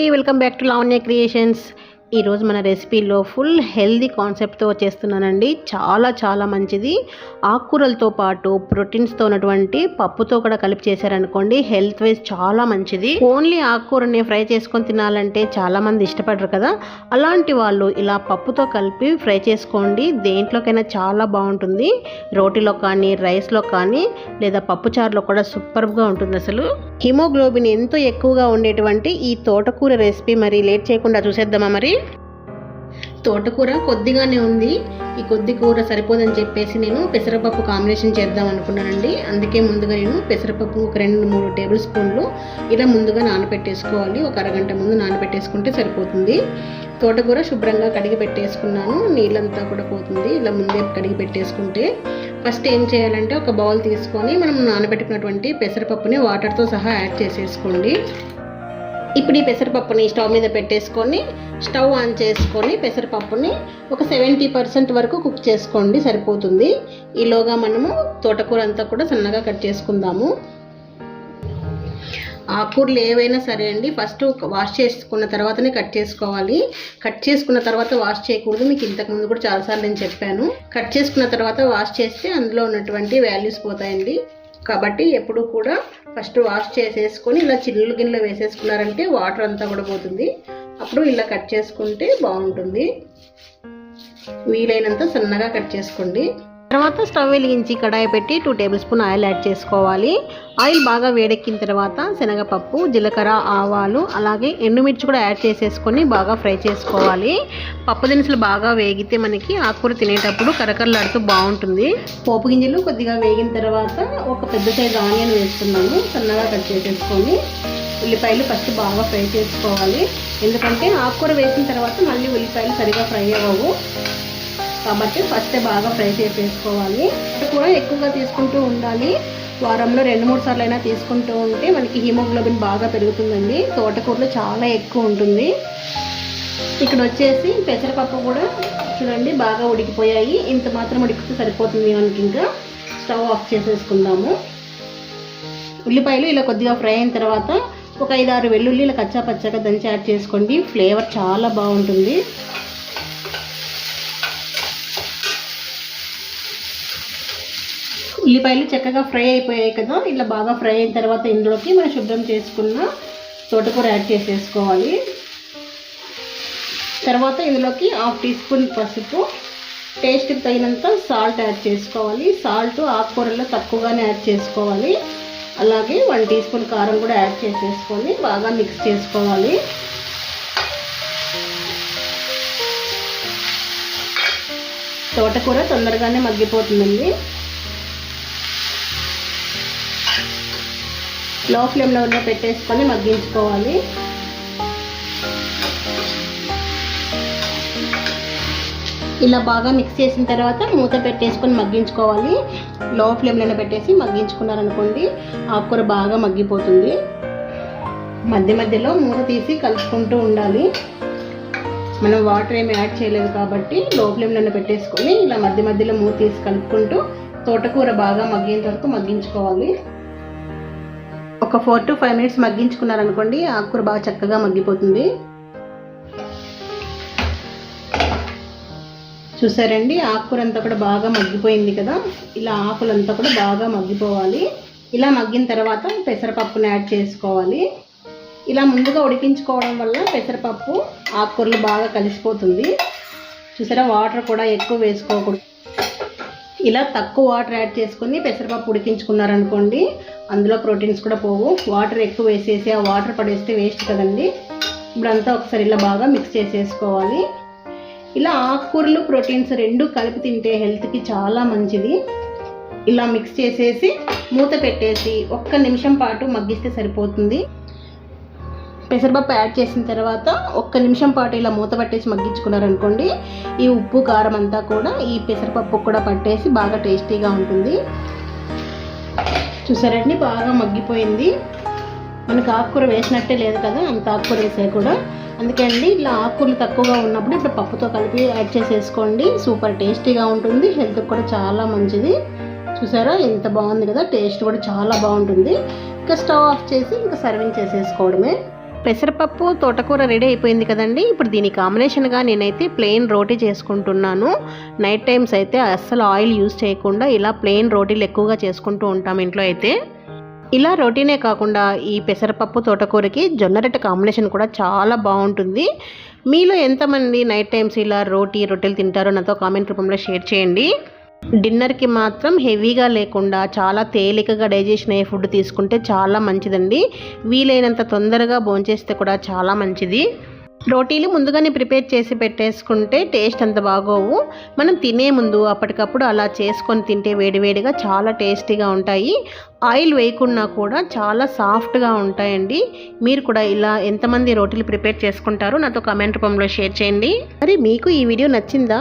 everybody. Welcome back to lavanya creations. ఈరోజు మన రెసిపీలో full healthy కాన్సెప్ట్తో చేస్తున్నానండి. చాలా చాలా మంచిది. ఆకుకూరలతో పాటు ప్రోటీన్స్తో ఉన్నటువంటి పప్పుతో కూడా కలిపి చేశారనుకోండి హెల్త్ వైజ్ చాలా మంచిది. ఓన్లీ ఆకుకూరని ఫ్రై చేసుకొని తినాలంటే చాలామంది ఇష్టపడరు కదా. అలాంటి వాళ్ళు ఇలా పప్పుతో కలిపి ఫ్రై చేసుకోండి. దేంట్లోకైనా చాలా బాగుంటుంది. రోటీలో కానీ రైస్లో కానీ లేదా పప్పుచారులో కూడా సూపర్గా ఉంటుంది అసలు. హిమోగ్లోబిన్ ఎంతో ఎక్కువగా ఉండేటువంటి ఈ తోటకూర రెసిపీ మరి లేట్ చేయకుండా చూసేద్దామా మరి? తోటకూర కొద్దిగానే ఉంది. ఈ కొద్ది కూర సరిపోదని చెప్పేసి నేను పెసరపప్పు కాంబినేషన్ చేద్దాం అనుకున్నానండి. అందుకే ముందుగా నేను పెసరపప్పు ఒక రెండు మూడు టేబుల్ స్పూన్లు ఇలా ముందుగా నానబెట్టేసుకోవాలి. ఒక అరగంట ముందు నానబెట్టేసుకుంటే సరిపోతుంది. తోటకూర శుభ్రంగా కడిగి పెట్టేసుకున్నాను. నీళ్ళంతా కూడా పోతుంది. ఇలా ముందే కడిగి పెట్టేసుకుంటే ఫస్ట్ ఏం చేయాలంటే ఒక బౌల్ తీసుకొని మనం నానబెట్టుకున్నటువంటి పెసరపప్పుని వాటర్తో సహా యాడ్ చేసేసుకోండి. ఇప్పుడు ఈ పెసరపప్పుని స్టవ్ మీద పెట్టేసుకొని స్టవ్ ఆన్ చేసుకొని పెసరపప్పుని ఒక సెవెంటీ పర్సెంట్ వరకు కుక్ చేసుకోండి సరిపోతుంది. ఈలోగా మనము తోటకూర అంతా కూడా సన్నగా కట్ చేసుకుందాము. ఆకుకూరలు ఏవైనా సరే అండి ఫస్ట్ వాష్ చేసుకున్న తర్వాతనే కట్ చేసుకోవాలి. కట్ చేసుకున్న తర్వాత వాష్ చేయకూడదు. మీకు ఇంతకుముందు కూడా చాలాసార్లు నేను చెప్పాను. కట్ చేసుకున్న తర్వాత వాష్ చేస్తే అందులో ఉన్నటువంటి వాల్యూస్ పోతాయండి. కాబట్టి ఎప్పుడు కూడా ఫస్ట్ వాష్ చేసేసుకొని ఇలా చిల్లులు గిన్నెలో వేసేసుకున్నారంటే వాటర్ అంతా కూడా పోతుంది. అప్పుడు ఇలా కట్ చేసుకుంటే బాగుంటుంది. వీలైనంత సన్నగా కట్ చేసుకోండి. తర్వాత స్టవ్ వెలిగించి కడాయి పెట్టి two tablespoon oil add చేసుకోవాలి. ఆయిల్ బాగా వేడెక్కిన తర్వాత శనగపప్పు జీలకర్ర ఆవాలు అలాగే ఎండుమిర్చి కూడా యాడ్ చేసేసుకొని బాగా ఫ్రై చేసుకోవాలి. పప్పు దినుసులు బాగా వేగితే మనకి ఆకుకూర తినేటప్పుడు కరకరలాడుతూ బాగుంటుంది. పోపు గింజలు కొద్దిగా వేగిన తర్వాత ఒక పెద్ద సైజు ఆనియన్ వేస్తున్నాము సన్నగా కట్ చేసేసుకొని ఉల్లిపాయలు ఫస్ట్ బాగా ఫ్రై చేసుకోవాలి. ఎందుకంటే ఆకుకూర వేసిన తర్వాత మళ్ళీ ఉల్లిపాయలు సరిగా ఫ్రై అవ్వవు. కాబట్టి ఫస్ట్ బాగా ఫ్రై చేసేసుకోవాలి కూడా ఎక్కువగా తీసుకుంటూ ఉండాలి. వారంలో రెండు మూడు సార్లు అయినా తీసుకుంటూ ఉంటే మనకి హిమోగ్లోబిన్ బాగా పెరుగుతుందండి. తోటకూరలో చాలా ఎక్కువ ఉంటుంది. ఇక్కడ వచ్చేసి పెసరపప్పు కూడా చూడండి బాగా ఉడికిపోయాయి. ఇంత మాత్రం ఉడికితే సరిపోతుంది మనకి ఇంకా. స్టవ్ ఆఫ్ చేసేసుకుందాము. ఉల్లిపాయలు ఇలా కొద్దిగా ఫ్రై అయిన తర్వాత ఒక ఐదు ఆరు వెల్లుల్లి ఇలా కచ్చా పచ్చగా దంచి యాడ్ చేసుకోండి. ఫ్లేవర్ చాలా బాగుంటుంది. ఉల్లిపాయలు చక్కగా ఫ్రై అయిపోయాయి కదా ఇలా బాగా ఫ్రై అయిన తర్వాత ఇందులోకి మనం శుభ్రం చేసుకున్న తోటకూర యాడ్ చేసేసుకోవాలి. తర్వాత ఇందులోకి హాఫ్ టీ స్పూన్ పసుపు టేస్ట్కి తగినంత సాల్ట్ యాడ్ చేసుకోవాలి. సాల్ట్ ఆకుకూరలో తక్కువగానే యాడ్ చేసుకోవాలి. అలాగే వన్ టీ స్పూన్ కారం కూడా యాడ్ చేసేసుకొని బాగా మిక్స్ చేసుకోవాలి. తోటకూర తొందరగానే మగ్గిపోతుందండి. లో ఫ్లేమ్లో ఉన్న పెట్టేసుకొని మగ్గించుకోవాలి. ఇలా బాగా మిక్స్ చేసిన తర్వాత మూత పెట్టేసుకొని మగ్గించుకోవాలి. లో ఫ్లేమ్లోనే పెట్టేసి మగ్గించుకున్నారనుకోండి ఆకుకూర బాగా మగ్గిపోతుంది. మధ్య మధ్యలో మూత తీసి కలుపుకుంటూ ఉండాలి. మనం వాటర్ ఏమి యాడ్ చేయలేదు కాబట్టి లో ఫ్లేమ్లోనే పెట్టేసుకొని ఇలా మధ్య మధ్యలో మూత తీసి కలుపుకుంటూ తోటకూర బాగా మగ్గేంత వరకు మగ్గించుకోవాలి. ఒక ఫోర్ టు ఫైవ్ మినిట్స్ మగ్గించుకున్నారనుకోండి ఆకుకూర బాగా చక్కగా మగ్గిపోతుంది. చూసారండి ఆకుకూర అంతా కూడా బాగా మగ్గిపోయింది కదా? ఇలా ఆకులంతా కూడా బాగా మగ్గిపోవాలి. ఇలా మగ్గిన తర్వాత పెసరపప్పుని యాడ్ చేసుకోవాలి. ఇలా ముందుగా ఉడికించుకోవడం వల్ల పెసరపప్పు ఆకుకూరలు బాగా కలిసిపోతుంది. చూసారా వాటర్ కూడా ఎక్కువ వేసుకోకూడదు. ఇలా తక్కువ వాటర్ యాడ్ చేసుకొని పెసరపప్పు ఉడికించుకున్నారనుకోండి అందులో ప్రోటీన్స్ కూడా పోవు. వాటర్ ఎక్కువ వేసేసి ఆ వాటర్ పడేస్తే వేస్ట్ కదండి. ఇప్పుడంతా ఒకసారి ఇలా బాగా మిక్స్ చేసేసుకోవాలి. ఇలా ఆకుకూరలు ప్రోటీన్స్ రెండు కలిపి తింటే హెల్త్కి చాలా మంచిది. ఇలా మిక్స్ చేసేసి మూత పెట్టేసి ఒక్క నిమిషం పాటు మగ్గిస్తే సరిపోతుంది. పెసరపప్పు యాడ్ చేసిన తర్వాత ఒక్క నిమిషం పాటు ఇలా మూత పట్టేసి మగ్గించుకున్నారనుకోండి ఈ ఉప్పు కారం అంతా కూడా ఈ పెసరపప్పు కూడా పట్టేసి బాగా టేస్టీగా ఉంటుంది. చూసారండి బాగా మగ్గిపోయింది. మనకు ఆకుకూర వేసినట్టే లేదు కదా అంత ఆకుకూర వేసే కూడా. అందుకే అండి ఇలా ఆకుకూరలు తక్కువగా ఉన్నప్పుడు ఇప్పుడు పప్పుతో కలిపి యాడ్ చేసేసుకోండి. సూపర్ టేస్టీగా ఉంటుంది హెల్త్కి కూడా చాలా మంచిది. చూసారా? ఎంత బాగుంది కదా టేస్ట్ కూడా చాలా బాగుంటుంది. ఇంకా స్టవ్ ఆఫ్ చేసి ఇంకా సర్వింగ్ చేసేసుకోవడమే. పెసరపప్పు తోటకూర రెడీ అయిపోయింది కదండి. ఇప్పుడు దీని కాంబినేషన్గా నేనైతే ప్లెయిన్ రోటీ చేసుకుంటున్నాను. నైట్ టైమ్స్ అయితే అస్సలు ఆయిల్ యూస్ చేయకుండా ఇలా ప్లెయిన్ రోటీలు ఎక్కువగా చేసుకుంటూ ఉంటాం ఇంట్లో అయితే. ఇలా రోటీనే కాకుండా ఈ పెసరపప్పు తోటకూరకి జొన్నరొట్టె కాంబినేషన్ కూడా చాలా బాగుంటుంది. మీలో ఎంతమంది నైట్ టైమ్స్ ఇలా రోటీ రొట్టెలు తింటారో నాతో కామెంట్ రూపంలో షేర్ చేయండి. డిన్నర్కి మాత్రం హెవీగా లేకుండా చాలా తేలికగా డైజెషన్ అయ్యే ఫుడ్ తీసుకుంటే చాలా మంచిదండి. వీలైనంత తొందరగా భోంచేస్తే కూడా చాలా మంచిది. రోటీలు ముందుగానే ప్రిపేర్ చేసి పెట్టేసుకుంటే టేస్ట్ అంత బాగోవు. మనం తినే ముందు అప్పటికప్పుడు అలా చేసుకొని తింటే వేడివేడిగా చాలా టేస్టీగా ఉంటాయి. ఆయిల్ వేయకున్నా కూడా చాలా సాఫ్ట్గా ఉంటాయండి. మీరు కూడా ఇలా ఎంతమంది రోటీలు ప్రిపేర్ చేసుకుంటారో నాతో కమెంట్ రూపంలో షేర్ చేయండి. మరి మీకు ఈ వీడియో నచ్చిందా?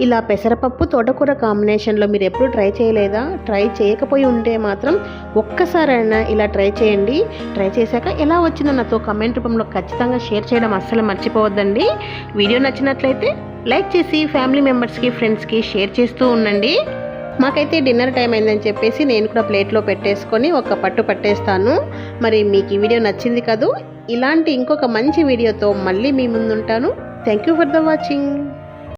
ఇలా పెసరపప్పు తోటకూర కాంబినేషన్లో మీరు ఎప్పుడు ట్రై చేయలేదా? ట్రై చేయకపోయి ఉంటే మాత్రం ఒక్కసారైనా ఇలా ట్రై చేయండి. ట్రై చేశాక ఎలా వచ్చిందో నాతో కమెంట్ రూపంలో ఖచ్చితంగా షేర్ చేయడం అస్సలు మర్చిపోవద్దండి. వీడియో నచ్చినట్లయితే లైక్ చేసి ఫ్యామిలీ మెంబర్స్కి ఫ్రెండ్స్కి షేర్ చేస్తూ ఉండండి. మాకైతే డిన్నర్ టైం అయిందని చెప్పేసి నేను కూడా ప్లేట్లో పెట్టేసుకొని ఒక పట్టు పట్టేస్తాను. మరి మీకు ఈ వీడియో నచ్చింది కదూ? ఇలాంటి ఇంకొక మంచి వీడియోతో మళ్ళీ మీ ముందుంటాను. Thank you for the watching